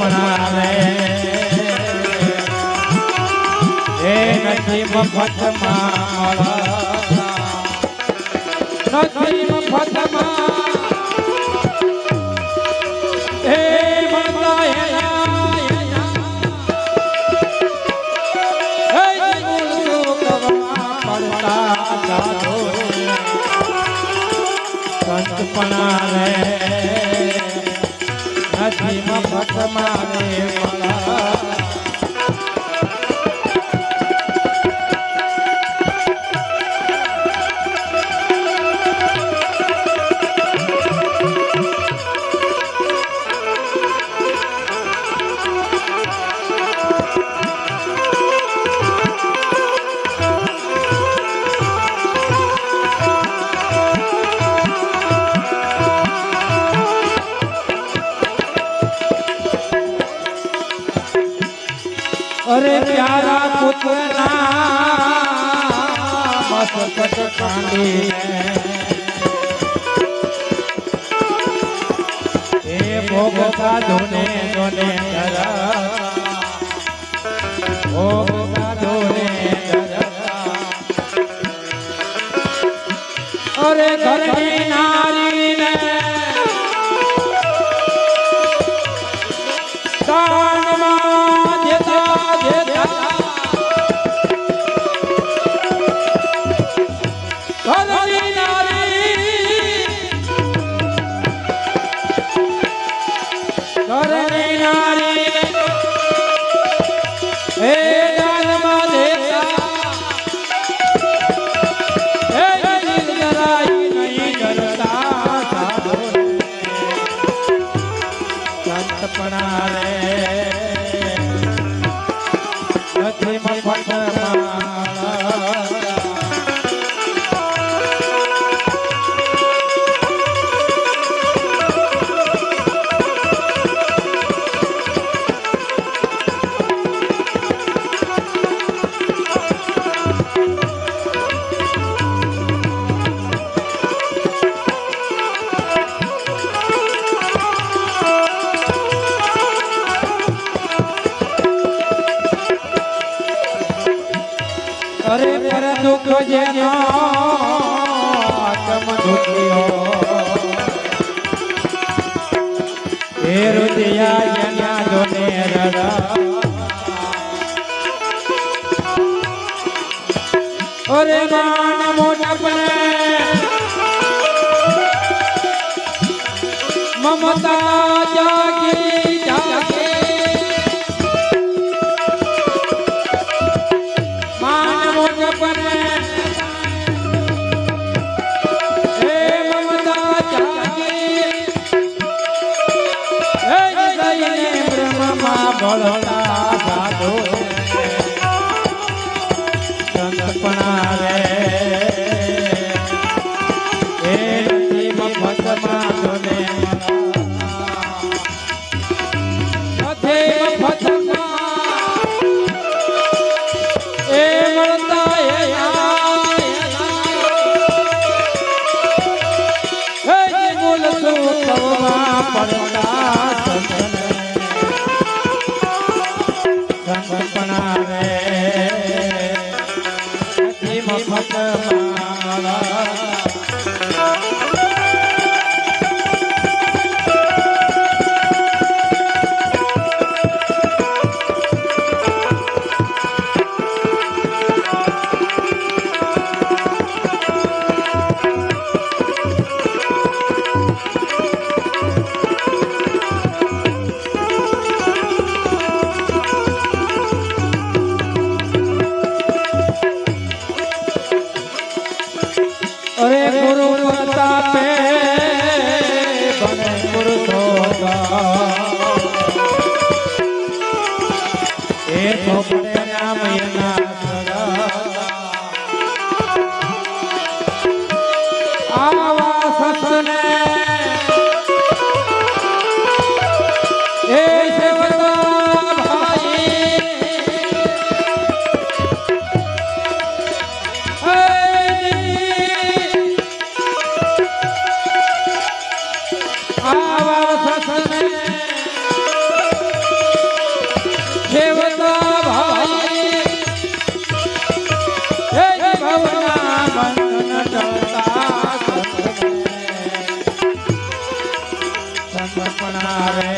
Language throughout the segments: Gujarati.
અપનાવે એ નથી મફતમાં મળે સાધુને જોને કરા નથી મફતમાં જેનો આત્મ દુખ્યો હે રુદિયા યના જોને રડા અરે રાણ મોટા પણ મમતા જાગી না વણાવે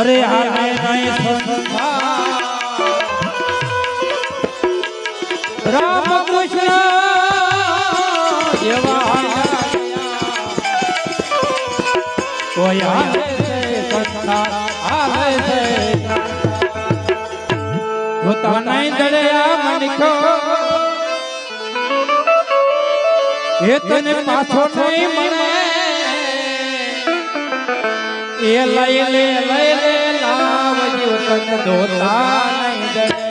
અરે હાલે નહીં સંસાર. રામ કૃષ્ણ જેવા કોઈ છે સંસાર હાલે છે મનખો એ તને પાછો નહીં મળે. એ લઈ લે લઈ લે લાવજો તન દોતા નહીં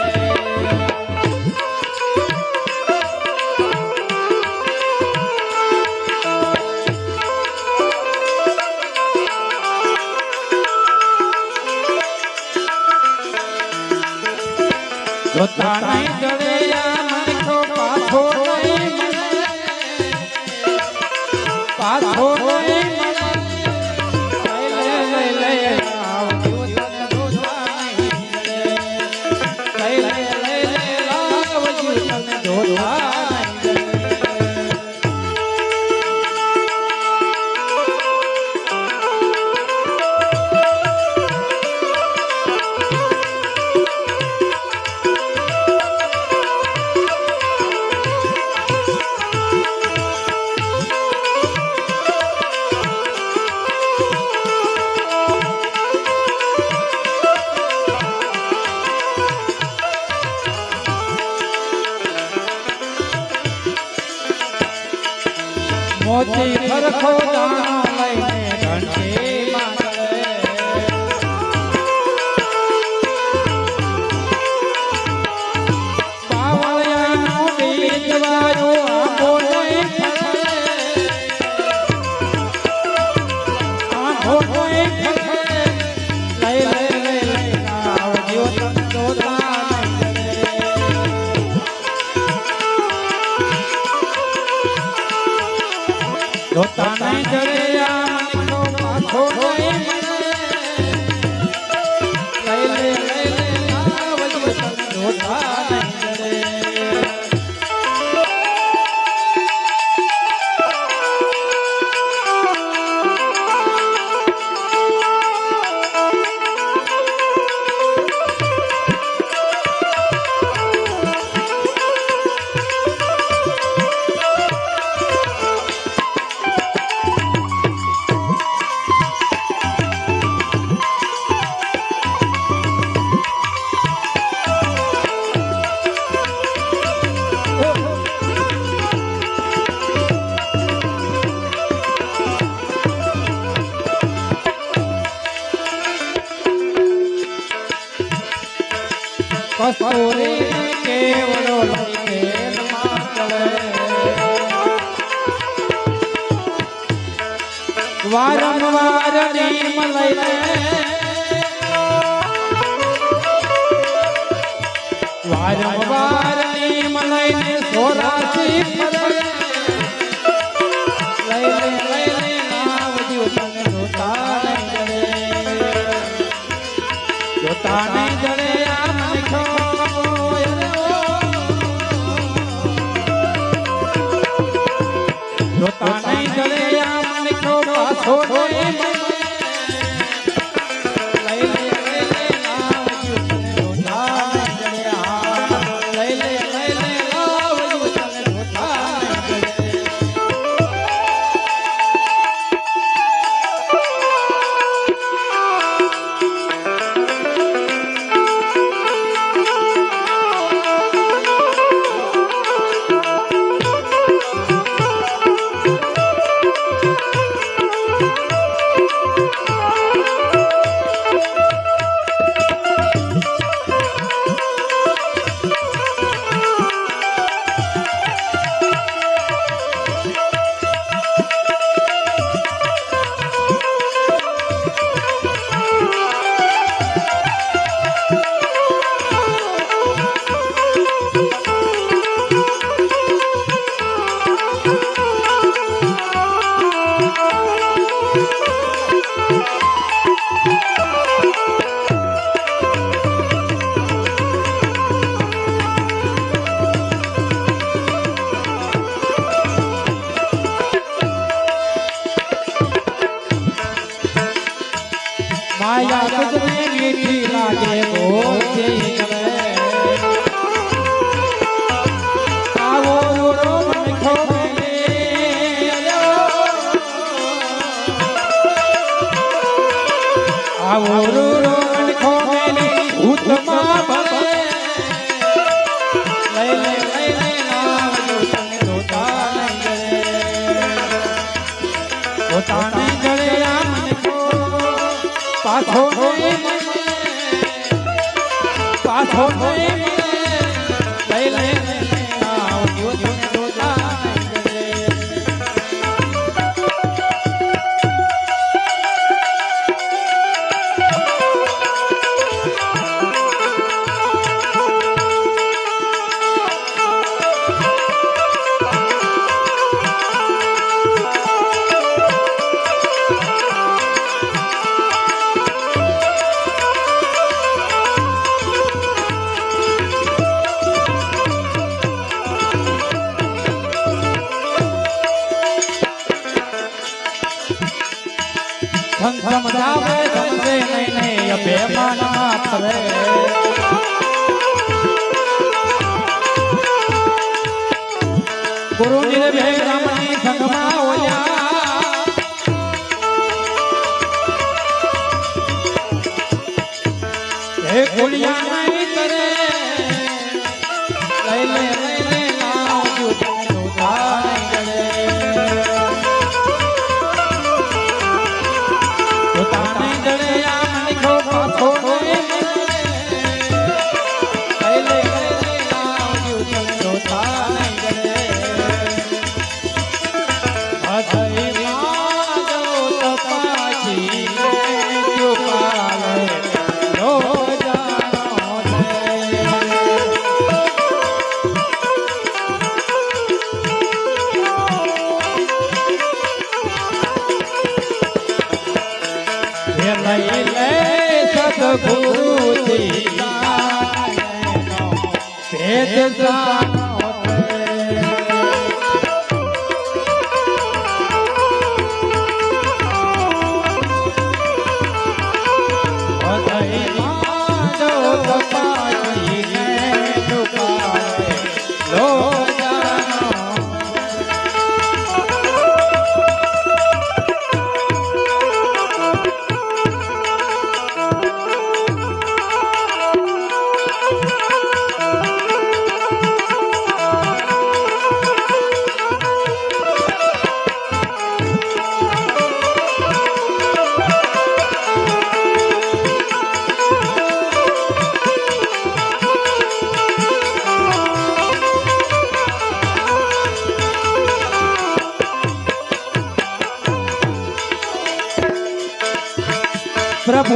કસ્તુરી લઈને માંગલે વારંવાર લઈને વારંવાર જોતા જોતા નહીં જડે આ મનખો પાછો પાછો નહીં. પાછો નહીં. સંતમ જાવે સમજે નહીં નહીં અભિમાનમાં ફરે ગુરુ નિર્ભય બ્રાહ્મણી સંગમાં ઓયા હે કુલિયા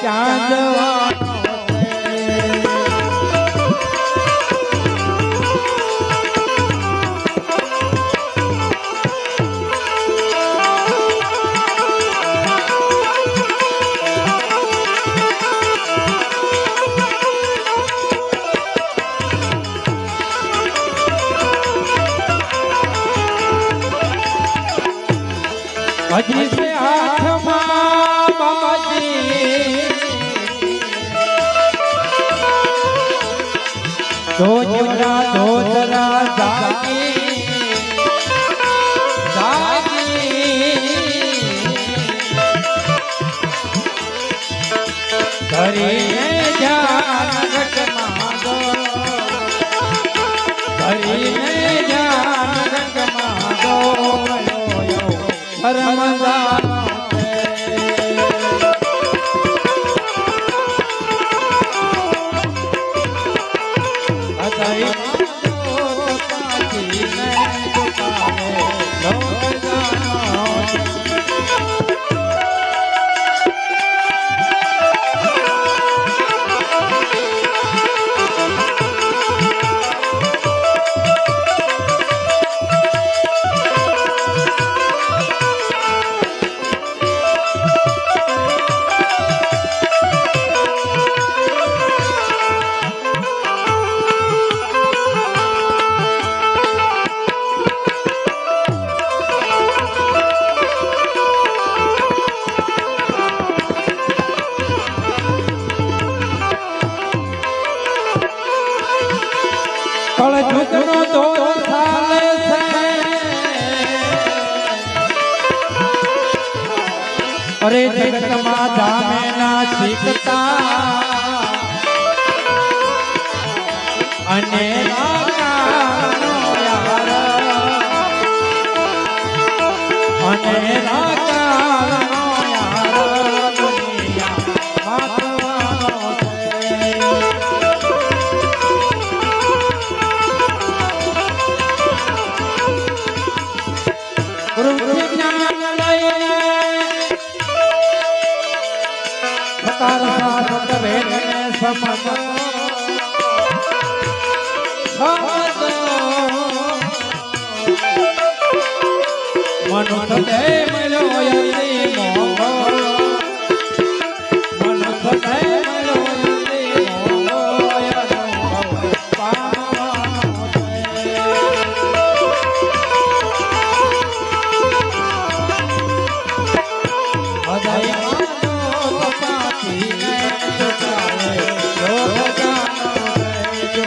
ક્યાં ધોજરા ધોજરા જાગી જાગી ધરીને ધ્યાન ઘટમાં દો કળજુગનો દોર ચાલે છે. અરે જગતમાં ધામે ના શીખતા. અને અને રાજા સમજો. મનુષ્ય દે મળ્યો મોહો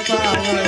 સાધુ